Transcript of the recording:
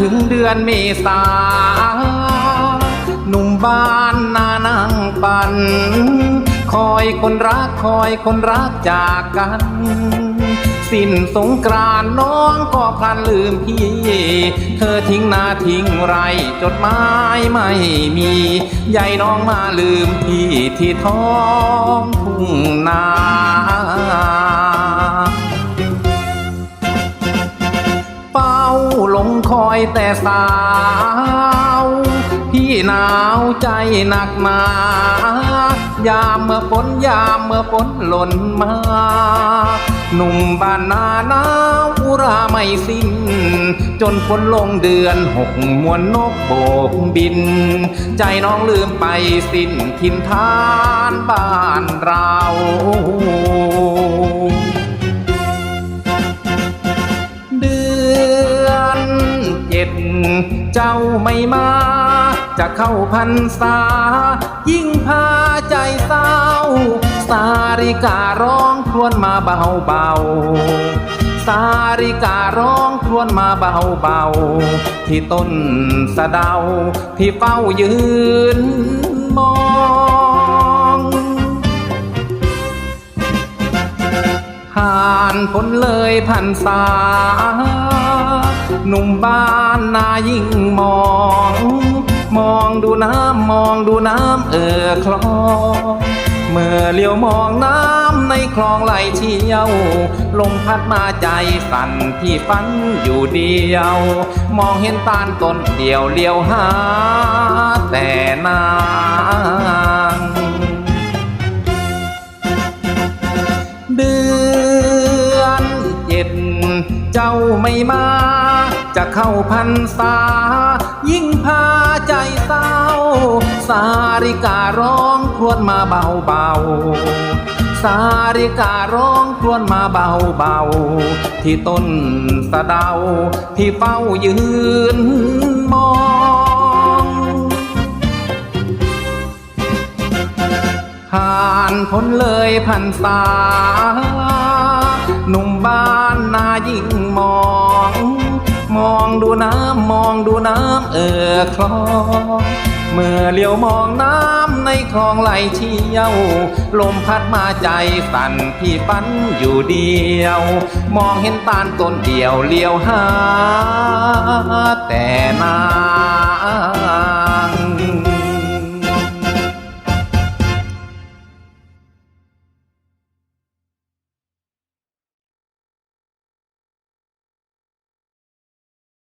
ถึงเดือนเมษาหนุ่มบ้านนานั่งปัน คอยคนรักคอยคนรักจากกัน สิ้นสงกรานน้องก็พลันลืมพี่ เธอทิ้งนาทิ้งไรจดหมายไม่มีใหญ่น้องมาลืมพี่ที่ท้องทุ่งนา แต่สาว พี่หนาวใจหนักหนายามเมื่อฝนยามเมื่อฝนหล่นมา หนุ่มบ้านนาหนาวอุราไม่สิ้น จนฝนลงเดือนหกมวนนกโบกบิน ใจน้องลืมไปสิ้นทินทานบ้านเรา เจ้าไม่มา จะเข้าพันษา ยิ่งพาใจเศร้า สาริการ้องครวญมาเบาเบาสาริการ้องครวญมาเบาเบาที่ต้นสะเดาที่เฝ้ายืนมอง นพ้นเลยพันษาหนุ่มบ้านนายิ่งมอง มองดูน้ำมองดูน้ำเอ่อคลองเมื่อเลี้ยวมองน้ำในคลองไหลเชี่ยว ลมพัดมาใจสั่นที่ฝันอยู่เดียว มองเห็นตาลต้นเดียวเลี้ยวหาแต่นา เจ้าไม่มา จะเข้าพันษา ยิ่งพาใจเศร้า สาริการ้องครวญมาเบาเบาสาริการ้องครวญมาเบาเบาที่ต้นสะเดาที่เฝ้ายืนมองผ่านพ้นเลยพันษา หนุ่มบ้านนายิ่งมอง มองดูน้ำมองดูน้ำเอ่อคลองเมื่อเลี้ยวมองน้ำในคลองไหลเชี่ยว ลมพัดมาใจสั่นพี่ฝันอยู่เดียว มองเห็นตาลต้นเดียวเลี้ยวหาแต่นา